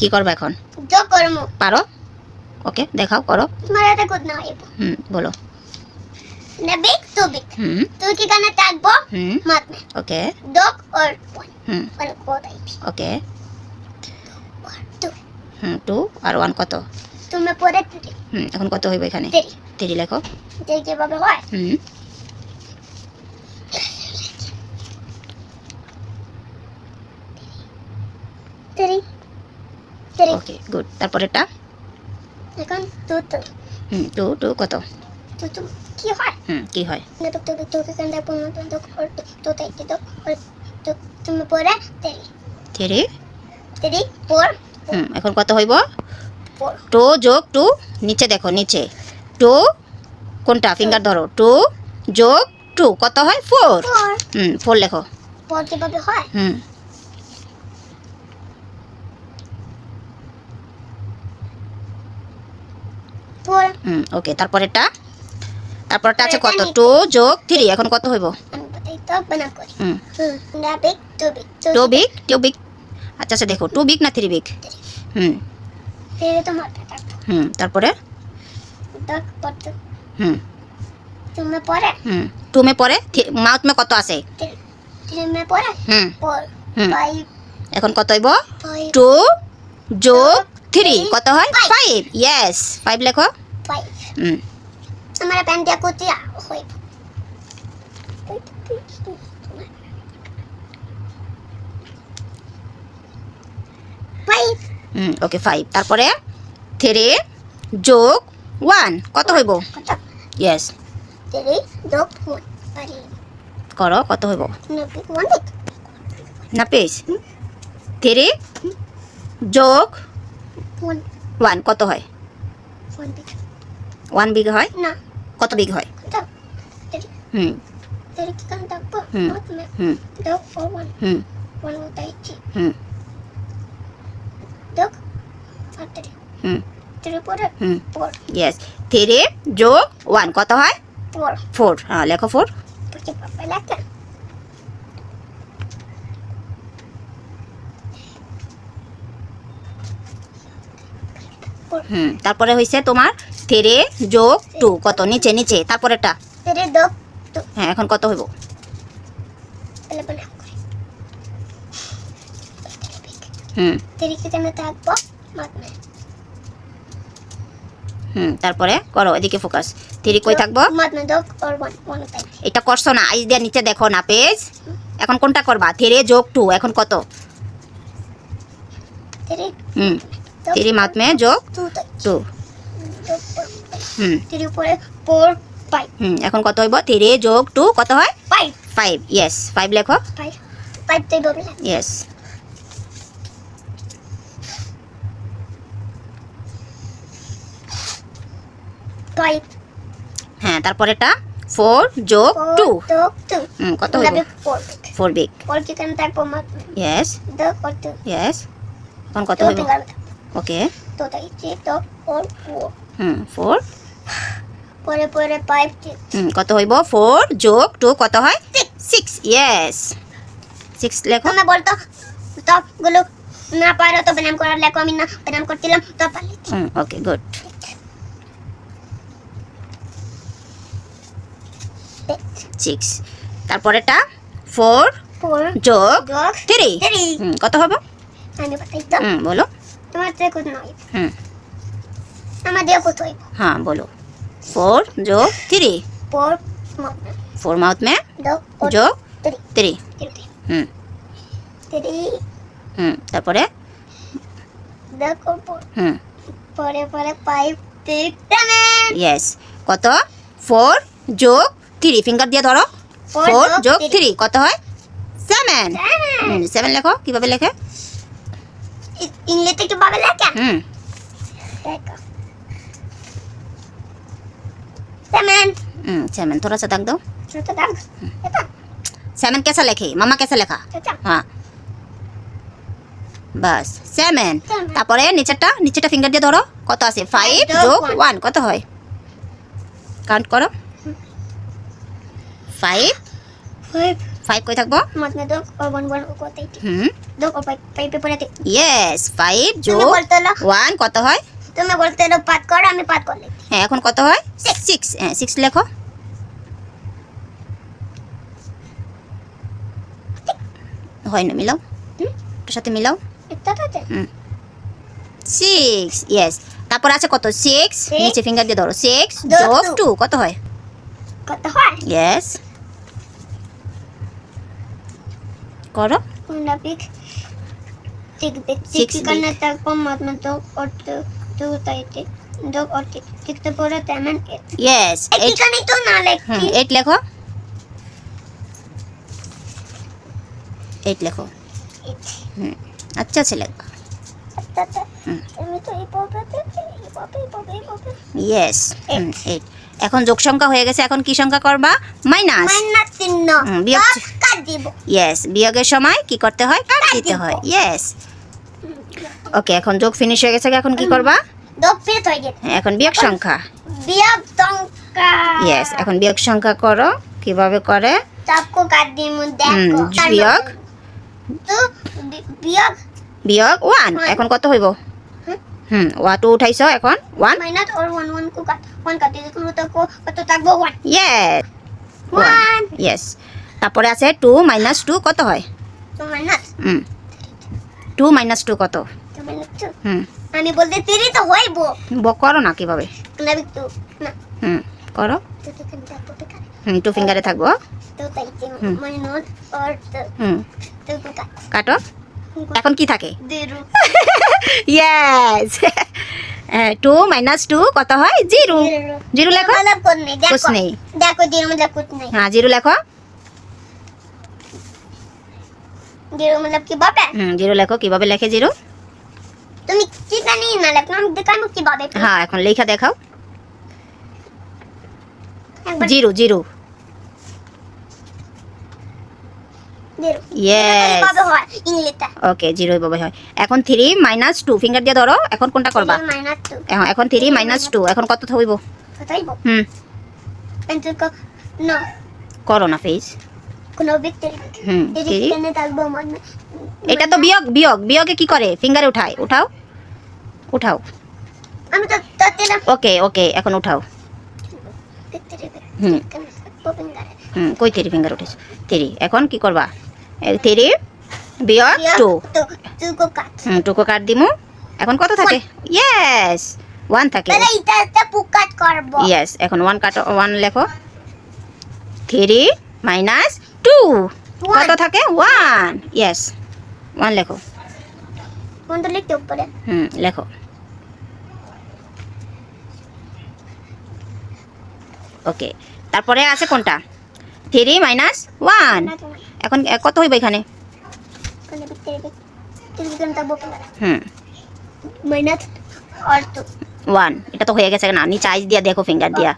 কি করবে এখন? যোগ করব। পারো? ওকে দেখাও করো। এটা গুড না হুম বলো। হুম। তুই কি গানে থাকব? হুম। মত মে ওকে। dog or one hmm. one কোথায় okay. or two hmm two আর ওয়ান কত? তুমি পরে তিরি হুম এখন কত হইব এখানে? তিরি। তিরি লেখো। যে যেভাবে হয়। হুম তিরি তিরি ওকে গুড তারপরেরটা এখন টু টু হুম টু টু কত টু টু কি হয় হুম কি হয় নেবে টু বিগ তুই কি গানে থাকব মত মে dog তো তাই কি dog or তুমি পরে তিরি থ্রি তিরি ফোর হুম এখন কত হইব টু যোগ টু নিচে দেখো নিচে টু কোনটা ফিঙ্গার ধরো টু যোগ টু কত হয় ফোর ফোর হুম ফোর লেখো ফোর কীভাবে হয় হুম হুম ওকে তারপরেরটা? তারপরটা আছে কত? টু যোগ থ্রি এখন কত হইব? টু বিগ টু বিগ আচ্ছা আচ্ছা দেখো টু বিগ না থ্রি বিগ হুম। হুম তারপরে? হুম। হুম। টু মে পরে মাউথ মে কত আছে? হুম। হুম। এখন কত হইব? টু যোগ থ্রি কত হয়. ফাইভ ইয়েস ফাইভ লেখো। প্যান দিয়া কুতিয়া হইব ফাইভ ওকে ফাইভ তারপরে থ্রি যোগ ওয়ান কত হইব ইয়েস করো কত হইব না পেজ থ্রি যোগ ওয়ান কত হয় ওয়ান বিগ হয়? না। কত বিগ হয়? Hmm. Hmm. Hmm. Hmm. Hmm. Hmm. Hmm. Yes three যোগ ওয়ান কত হয়? ফোর হ্যাঁ লেখো ফোর. হুম। তারপরে হয়েছে তোমার তেরে যোগ টু। কত? নিচে নিচে। তারপরেরটা তেরে হ্যাঁ এখন কত হইব? হুম। তারপরে করো এদিকে ফোকাস থ্রি কই থাকব? এটা করছ না আইজ দিয়ে নিচে দেখো না পেজ। এখন কোনটা করবা? থ্রি যোগ টু। এখন কত? হুম। থ্রি মাতমে যোগ টু। থ্রি ফোরে ফোর ফাইভ এখন কত হইব? থ্রি যোগ টু কত হয়? ফাইভ ফাইভ ইয়েস ফাইভ লেখো। ফাইভ ফাইভ তো হ্যাঁ ফোর যোগ টু কত হবে ফোর বিগ ফোর তারপর কত হবে ওকে তো তাই তো ফোর ফোর হুম ফোর পরে পরে পাইপ হুম কত হইব? ফোর যোগ টু কত হয়? সিক্স ইয়েস সিক্স লেখো। তুমি বলতো সবগুলো না পারো তো ব্যায়াম করার লেখো আমি না ব্যায়াম করছিলাম তো পারলি হুম ওকে গুড সিক্স তারপরেটা ফোর ফোর যোগ থ্রি কত হবে? তো। বলো। তোমার কোথাও নয়? হুম। আমার দিয়ে কোথাও হ্যাঁ বলো। ফোর যোগ থ্রি ফোর ফোর মাউথ মে? যোগ থ্রি হুম। হুম তারপরে? হুম। পরে পরে পাইপ ইয়েস কত? ফোর যোগ থ্রি ফিঙ্গার দিয়ে ধরো। ফোর যোগ থ্রি কত হয়? সেভেন সেভেন লেখো। কীভাবে লেখে? ইংলিশে কি পাবে লেখা? হুম। দেখো সেভেন হুম সেভেন थोड़ा सा दाग दो ছোট দাগ এটা सेवन कैसा लिखे मामा कैसा लिखा এটা हाँ বাস সেভেন Seven। তারপরে নিচেরটা নিচেরটা ফিঙ্গার দিয়ে ধরো কত আছে ফাইভ যোগ যোগ one। ওয়ান কত হয় কাউন্ট করো ফাইভ ফাইভ ফাইভ কই থাকবো মতনে দো और वन वन को कोते হুম दो और पाई पाई पे पड़े ইয়েস ফাইভ তুমি যোগ বলতে হলো ওয়ান কত হয় তুমি বলতে হলো পাত করো আমি পাত করে লিখি হ্যাঁ এখন কত হয়? সিক্স হ্যাঁ সিক্স লেখো। হয় না মিলাও। ওটার সাথে মিলাও। সিক্স ইয়েস তারপর আছে কত? সিক্স নিচে ফিঙ্গার দিয়ে ধরো। সিক্স যোগ টু কত হয়? কত হয়? ইয়েস করো। সিক্স তাই टिक टिक Six टिक करने तक को मत में तो और तो तो ताई टिक दो और टिक टिक तो पूरा तेमन एट ইয়েস এইট टिक नहीं तो ना হুম लिखी এইট লেখো এইট লেখো হুম আচ্ছা ছেলে হুম। আমি তো এই পাবে এই পাবে এই পাবে এই পাবে ইয়েস এইট এখন যোগ সংখ্যা হয়ে গেছে এখন কি সংখ্যা করবা মাইনাস মাইনাস তিন হুম, বিয়োগ দশ চি- কাট দিব ইয়েস বিয়োগের সময় কি করতে হয় কাট কাট দিতে দিব। হয় ইয়েস ওকে এখন যোগ ফিনিশ হয়ে গেছে এখন কি করবা হ্যাঁ, এখন বিয়োগ সংখ্যা। বিয়োগ সংখ্যা। ইয়েস এখন বিয়োগ সংখ্যা করো। কীভাবে করে? বিয়োগ। বিয়োগ। বিয়োগ ওয়ান এখন কত হইব? হুম। ওয়া টু উঠাইছ এখন? ওয়ান মাইনাস ওর ওয়ান ওয়ান কো ওয়ান কাটি দিলে তো কত থাকব? ওয়ান ইয়েস ওয়ান ইয়েস তারপরে আছে টু মাইনাস টু কত হয়? Two minus hmm. Two minus two কত? হুম। আমি বলতে তিরি তো হইবো ব করো না কিভাবে না টু না হুম করো তো দেখেন দেখো বেকার হুম টু ফিঙ্গারে থাকবো তো তাই যে হুম। মাইনাস और तो হুম तो को काट কাটো এখন কি থাকে zero yes two minus two কত হয় জিরো জিরো জিরো লেখো मतलब कुछ नहीं देखो कुछ नहीं। देखो जीरो मतलब कुछ नहीं হ্যাঁ জিরো লেখো जीरो मतलब কি বাবা হুম জিরো লেখো কিভাবে লেখে জিরো তুমি কি জানি না লেখো আমি দেখাবো কি বাবা হ্যাঁ এখন লেখা দেখাও। Zero zero. ওকে জিরো হয় এখন থ্রি মাইনাস টু ফিঙ্গার দিয়ে ধরো এখন কোনটা করবা? এখন থ্রি মাইনাস টু এখন কত হুম। করো না ফেস এটা তো বিয়োগ বিয়োগ বিয়োগে কি করে? ফিঙ্গারে উঠায় উঠাও উঠাও। আমি তো ওকে ওকে এখন উঠাও। হুম। হুম কই থ্রি ফিঙ্গার উঠেছ? থ্রি এখন কি করবা? থ্রি বিয়োগ টু। হুম টুকো কাট দিমু। এখন কত থাকে? ইয়েস ওয়ান থাকে। ইয়েস এখন ওয়ান কাট ওয়ান লেখো। থ্রি মাইনাস টু কত থাকে? ওয়ান ইয়েস ওয়ান লেখো। কোন তো লিখতে উপরে। হুম লেখো। ওকে তারপরে আছে কোনটা? থ্রি মাইনাস ওয়ান এখন কত হইব এখানে? হুম। মাইনাস ওয়ান এটা তো হয়ে গেছে না। নিচে আইস দিয়া দেখো ফিঙ্গার দিয়া।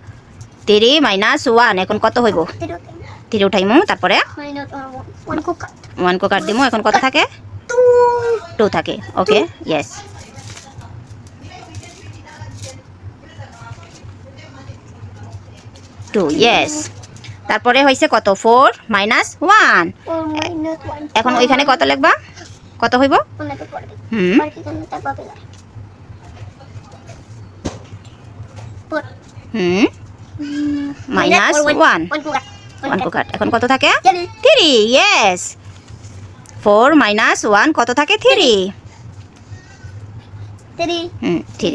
থ্রি মাইনাস ওয়ান এখন কত হইব? তিরো থ্রি উঠাইমু তারপরে? ওয়ান কো কাট। দিমু এখন কত থাকে? টু। থাকে ওকে ইয়েস টু ইয়েস তারপরে হয়েছে কত? Four minus one. এখন ওইখানে কত লিখবা? কত হইব? হুম। হুম। মাইনাস ওয়ান ওয়ান কো কাট ওয়ান কো কাট এখন কত থাকে? Three yes four minus one কত থাকে? থ্রি হুম থ্রি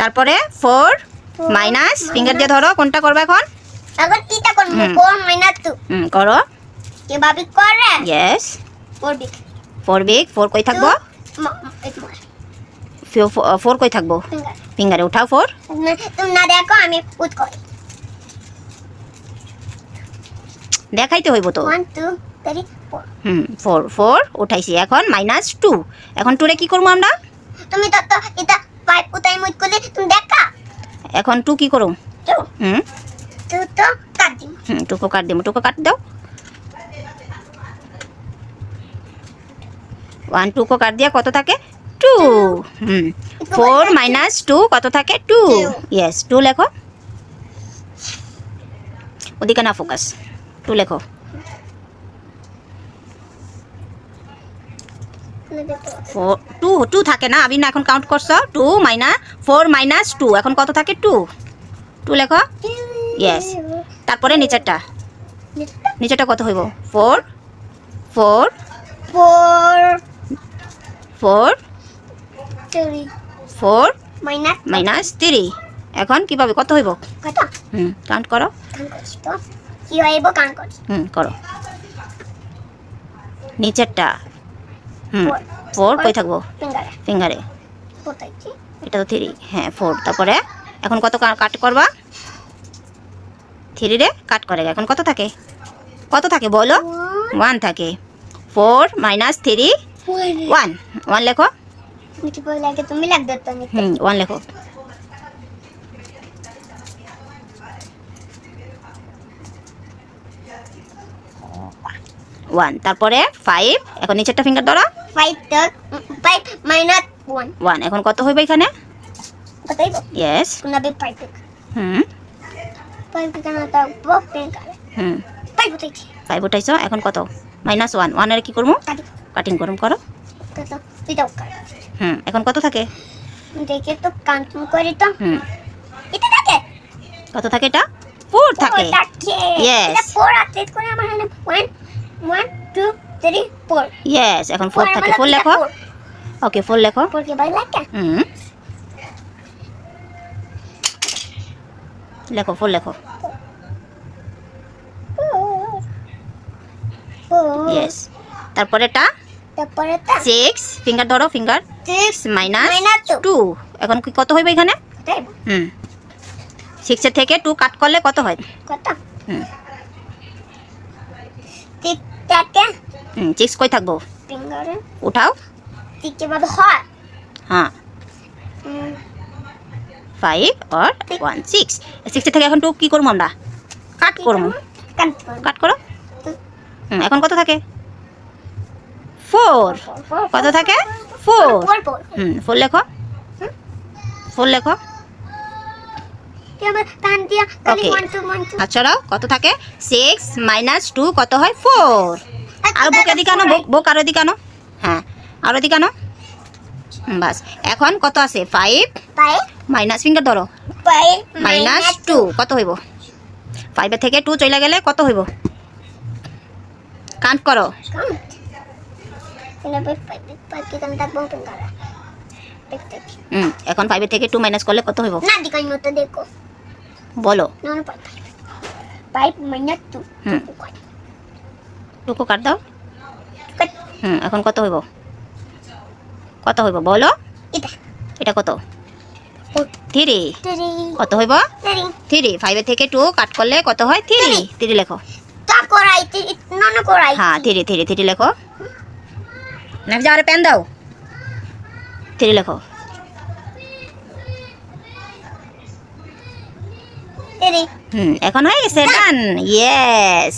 তারপরে ফোর মাইনাস ফিঙ্গার দিয়ে ধরো কোনটা করবে এখন? কিটা করব মাইনাস হুম করো। বিগ কই থাকব? কই থাকব? ফিঙ্গারে উঠাও ফোর তুমি না দেখো আমি করি। দেখাইতে হইব তো। হুম ফোর ফোর উঠাইছি। এখন মাইনাস টু এখন টুরে কি করব আমরা? তুমি তো এটা পাইপ উতাই মুট করলে তুমি দেখা? এখন টু কি করো হুম। তো তো কাট দিম। হুম টুকো কাট দিব টুকো কাট দাও। ওয়ান টুকো কাট দিয়া কত থাকে? টু হুম ফোর মাইনাস টু কত থাকে? টু ইয়েস টু লেখো। ওদিকে না ফোকাস একটু লেখো। ফোর টু টু থাকে না? আবিনা এখন কাউন্ট করছ? Two minus four minus two. এখন কত থাকে? টু। টু লেখো? ইয়েস তারপরে নিচেরটা। নিচেরটা কত হইব? Four four four four four minus minus three এখন কীভাবে কত হইব? হুম কাউন্ট করো। কান করছি তো কি করছি। হুম করো। নিচেরটা। Hmm four. কই থাকব? ফিঙ্গারে। ফিঙ্গারে। এটা তো থ্রি। হ্যাঁ ফোর। তারপরে এখন কত কাট করবা? থ্রি রে কাট করে এখন কত থাকে? কত থাকে বলো? ওয়ান থাকে। Four minus three. One one লেখো। তুমি লাগ দে হুম ওয়ান লেখো। ওয়ান তারপরে ফাইভ এখন নিচেরটা ফিঙ্গার ধরো। Five five minus one one এখন কত হইবে এখানে? Yes hmm. হুম। ফাইভ উঠাইছো। এখন কত? মাইনাস ওয়ান ওয়ানের কি করব কাটিং করুম করো। হুম। এখন কত থাকে? দেখে তো কাউন্ট করি তো। হুম। এটা থাকে? কত থাকে এটা? ফোর থাকে. এটা ফোর আছে করে আমার এখানে one one two three four yes এখন ফোর থাকে। ফোর লেখো। ওকে ফোর লেখো। ফোর কে ভাই লাগে হুম। লেখো ফোর লেখো। ইয়েস তারপরে এটা তারপরে তা সিক্স ফিঙ্গার ধরো ফিঙ্গার সিক্স মাইনাস টু এখন কি কত হইবে এখানে? হুম। সিক্সের থেকে টু কাট করলে কত হয়? কত? হুম। কই থাকব? উঠাও। হ্যাঁ। ফাইভ ওয়ান সিক্স সিক্সের থেকে এখন টু কি করব আমরা? কাট করব? কাট করো। হুম। এখন কত থাকে? ফোর কত থাকে? Four four, four. হুম ফোর লেখো। ফোর লেখো। আচ্ছা কত থাকে? সিক্স মাইনাস টু কত হয়? ফোর আর বুক এদিকে আনো বুক বুক আরও এদিকে আনো। হ্যাঁ আরও এদিকে আনো। বাস। এখন কত আছে? ফাইভ মাইনাস ফিঙ্গার ধরো। মাইনাস টু কত হইব? ফাইভের থেকে টু চলে গেলে কত হইব? কাউন্ট করো। এখন ফাইভের থেকে টু মাইনাস করলে কত হইব? না দেখো। বলো। Five minus two. টুকু কাট দাও। হুম এখন কত হইব? কত হইব বলো? এটা। কত? থ্রি। কত হইব? থ্রি। ফাইভের থেকে টু কাট করলে কত হয়? থ্রি। থ্রি। লেখো। হ্যাঁ থ্রি থ্রি থ্রি লেখো। না যা আরে পেন দাও। থ্রি লেখো। হুম এখন হয়ে গেছে ডান ইয়েস